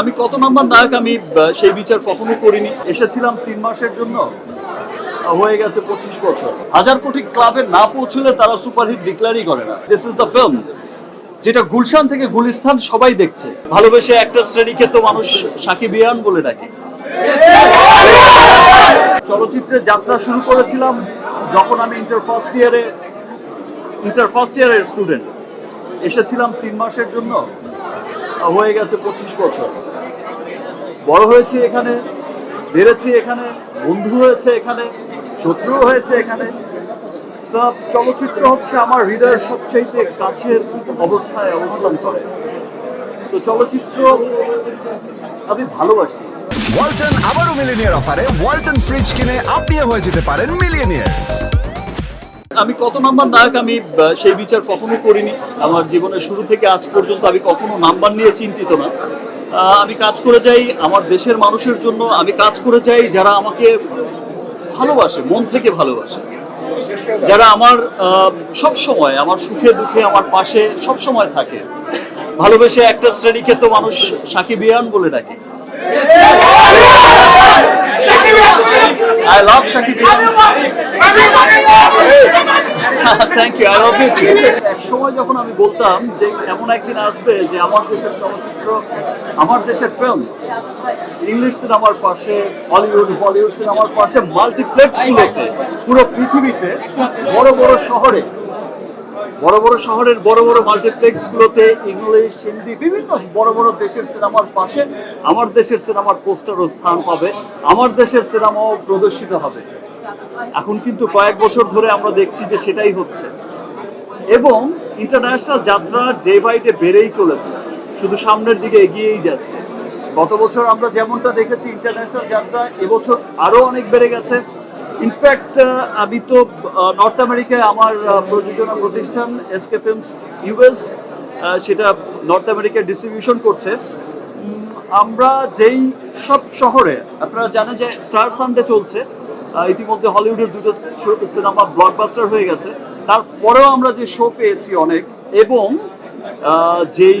আমি কত নাম্বার নায়ক আমি সেই বিচার কখনো করিনি। এসেছিলাম তিন মাসের জন্য, হয়ে গেছে পঁচিশ বছর। হাজার কোটি ক্লাবে না পৌঁছলে তারা সুপারহিট ডিক্লারই করে না। দিস ইজ দ্য ফিল্ম যেটা গুলশান থেকে গুলিস্তান সবাই দেখছে। ভালোবেসে একটা শ্রেণীকে তো মানুষ সাকিব ইয়ান বলে ডাকে। চলচ্চিত্রে যাত্রা শুরু করেছিলাম যখন আমি ইন্টার ফার্স্ট ইয়ারে ইন্টার ফার্স্ট ইয়ারের স্টুডেন্ট এসেছিলাম তিন মাসের জন্য, হয়ে গেছে পঁচিশ বছর। বড় হয়েছি এখানে বেড়েছি এখানে বন্ধু হয়েছে এখানে শত্রু হয়েছে এখানে। সব চলচ্চিত্র হচ্ছে আমার হৃদয়ের সবচাইতে কাছের অবস্থায় অবস্থান করে। তো চলচ্চিত্র আমি ভালোবাসি। ওয়ালটন আবারও মিলিনিয়ার অফারে। ওয়ালটন ফ্রিজ কিনে আপনিও হয়ে যেতে পারেন মিলিয়নিয়ার। আমি কত নাম্বার নায়ক আমি সেই বিচার কখনো করিনি। আমার জীবনের শুরু থেকে আজ পর্যন্ত আমি কখনো নাম্বার নিয়ে চিন্তিত না। আমি কাজ করে যাই, আমার দেশের মানুষের জন্য আমি কাজ করে যাই, যারা আমাকে ভালোবাসে, মন থেকে ভালোবাসে। যারা আমার সব সময় আমার সুখে দুঃখে আমার পাশে সব সময় থাকে। ভালোবেসে একটা শ্রেণীকে তো মানুষ সাকিব ইয়ান বলে ডাকে। I love Shakib thank you I love you এক সময় যখন আমি বলতাম যে এমন একদিন আসবে যে, আমার দেশের চলচ্চিত্র আমার দেশের ফিল্ম ইংলিশ সিনেমার পাশে হলিউড বলিউড সিনেমার পাশে মাল্টিপ্লেক্স গুলোতে, পুরো পৃথিবীতে বড় বড় শহরে, বড় বড় শহরের বড় বড় মাল্টিপ্লেক্স গুলোতে ইংলিশ হিন্দি বিভিন্ন বড় বড় দেশের সিনেমার পাশে আমার দেশের সিনেমার পোস্টারও স্থান পাবে, আমার দেশের সিনেমাও প্রদর্শিত হবে। এখন কিন্তু কয়েক বছর ধরে আমরা দেখছি যে সেটাই হচ্ছে। এবং ইন্টারন্যাশনাল যাত্রা ডে বাই ডে বেড়েই চলেছে। শুধু সামনের দিকে এগিয়েই যাচ্ছে। গত বছর আমরা যেমনটা দেখেছি ইন্টারন্যাশনাল যাত্রা এবছর আরও অনেক বেড়ে গেছে। ইনফ্যাক্ট আমি তো নর্থ আমেরিকায় আমার প্রযোজনা প্রতিষ্ঠান এসকে ফিল্মস ইউএস সেটা নর্থ আমেরিকায় ডিস্ট্রিবিউশন করছে। আমরা যেই সব শহরে, আপনারা জানেন যে স্টার সানডে চলছে। ইতিমধ্যে হলিউডের দুটো সিনেমা ব্লকবাস্টার হয়ে গেছে। তারপরেও আমরা যে শো পেয়েছি অনেক এবং যেই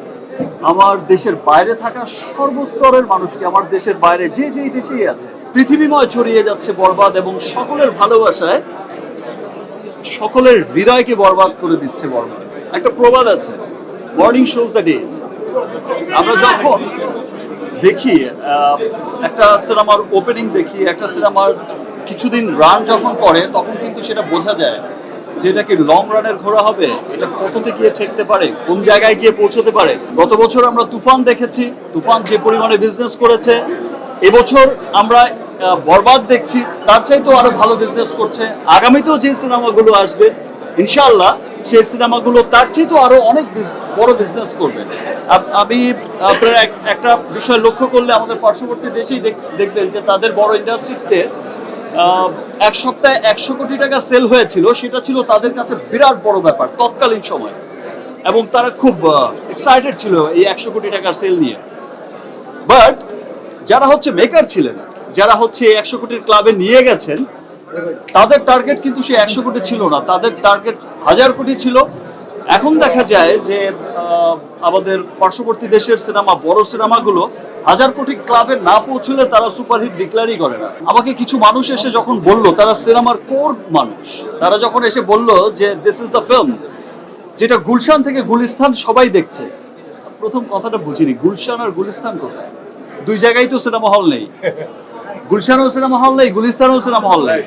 আমার দেশের বাইরে থাকা সর্বস্তরের মানুষকে আমার দেশের বাইরে যে যেই দেশেই আছে, পৃথিবীময় ছড়িয়ে যাচ্ছে বরবাদ এবং সকলের ভালোবাসায় সকলের হৃদয়কে বরবাদ করে দিচ্ছে বরবাদ। একটা প্রবাদ আছে মর্নিং শোজ দ্য ডে আমরা যখন দেখি একটা সিনেমার ওপেনিং দেখি, একটা সিনেমার কিছুদিন রান যখন করে, তখন কিন্তু সেটা বোঝা যায় যে এটা কি লং রানের ঘোড়া হবে? এটা কততে গিয়ে ঠেকতে পারে? কোন জায়গায় গিয়ে পৌঁছতে পারে? গত বছর আমরা তুফান দেখেছি। তুফান যে পরিমাণে বিজনেস করেছে, এবছর আমরা বরবাদ দেখছি। তার চাইতেও আরও ভালো বিজনেস করছে। আগামীতেও যে সিনেমাগুলো আসবে, ইনশাআল্লাহ সেই সিনেমাগুলো তার চেয়েও আরও অনেক বড় বিজনেস করবে। আমি, আপনার একটা বিষয় লক্ষ্য করলে আমাদের পার্শ্ববর্তী দেশেই দেখ- দেখবেন যে তাদের বড় ইন্ডাস্ট্রিতে এক সপ্তাহে একশো কোটি টাকা সেল হয়েছিল, সেটা ছিল তাদের কাছে বিরাট বড় ব্যাপার, তৎকালীন সময়। এবং তারা খুব এক্সাইটেড ছিল এই একশো কোটি টাকার সেল নিয়ে। বাট যারা হচ্ছে মেকার ছিলেন, যারা হচ্ছে একশো কোটির ক্লাবে নিয়ে গেছেন, তাদের টার্গেট কিন্তু সে একশো কোটি ছিল না। তাদের টার্গেট হাজার কোটি ছিল। এখন দেখা যায় যে আমাদের পার্শ্ববর্তী দেশের সিনেমা বড় সিনেমাগুলো হাজার কোটি ক্লাবে না পৌঁছলে তারা সুপারহিট ডিক্লারই করে না। আমাকে কিছু মানুষ এসে যখন বলল, তারা সিনেমার কোর মানুষ। তারা যখন এসে বলল যে দিস ইজ দ্য ফিল্ম যেটা গুলশান থেকে গুলিস্তান সবাই দেখছে। প্রথম কথাটা বুঝিনি, গুলশান আর গুলিস্তান কোথায়? দুই জায়গায় তো সিনেমা হল নেই। গুলশানও সিনেমা হল নেই, গুলিস্তানও সিনেমা হল নেই।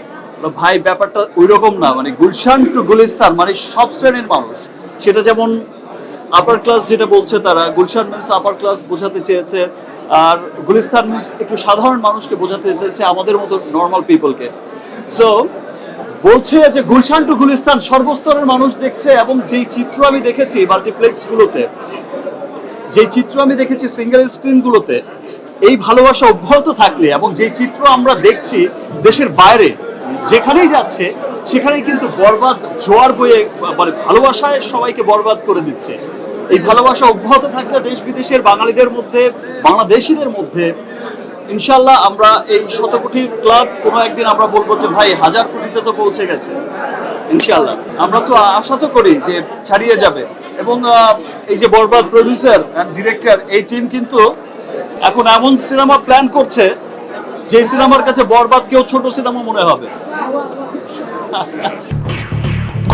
ভাই, ব্যাপারটা ওই রকম না মানে গুলশান টু গুলিস্তান মানে সব শ্রেণির মানুষ। সেটা যেমন আপার ক্লাস যেটা বলছে তারা, গুলশান মিনস আপার ক্লাস বোঝাতে চেয়েছে। আর গুলিস্তান একটু সাধারণ মানুষকে বোঝাতে চেয়েছে আমাদের মতো নর্মাল পিপলকে সো বলছে যে গুলশান টু গুলিস্তান সর্বস্তরের মানুষ দেখছে এবং যেই চিত্র আমি দেখেছি মাল্টিপ্লেক্স গুলোতে যে চিত্র আমি দেখেছি সিঙ্গেল স্ক্রিন গুলোতে এই ভালোবাসা অব্যাহত থাকলে এবং যে চিত্র আমরা দেখছি দেশের বাইরে, যেখানেই যাচ্ছে, সেখানেই কিন্তু বরবাদ, জোয়ার বয়ে মানে ভালোবাসায় সবাইকে বরবাদ করে দিচ্ছে। এই ভালোবাসা অব্যাহত থাকলে দেশ বিদেশের বাঙালিদের মধ্যে, বাংলাদেশিদের মধ্যে ইনশাল্লাহ আমরা এই শত কোটির ক্লাব কোনো একদিন আমরা বলব যে, ভাই, হাজার কোটিতে তো পৌঁছে গেছে। ইনশাল্লাহ আমরা তো আশা তো করি যে ছাড়িয়ে যাবে। এবং এই যে বরবাদ প্রডিউসার অ্যান্ড ডিরেক্টর এই টিম কিন্তু এখন এমন সিনেমা প্ল্যান করছে, যে সিনেমার কাছে বরবাদ কেউ ছোট সিনেমা মনে হবে।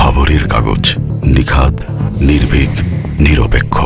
খবরের কাগজ নিখাদ, নির্ভীক। নিরপেক্ষ।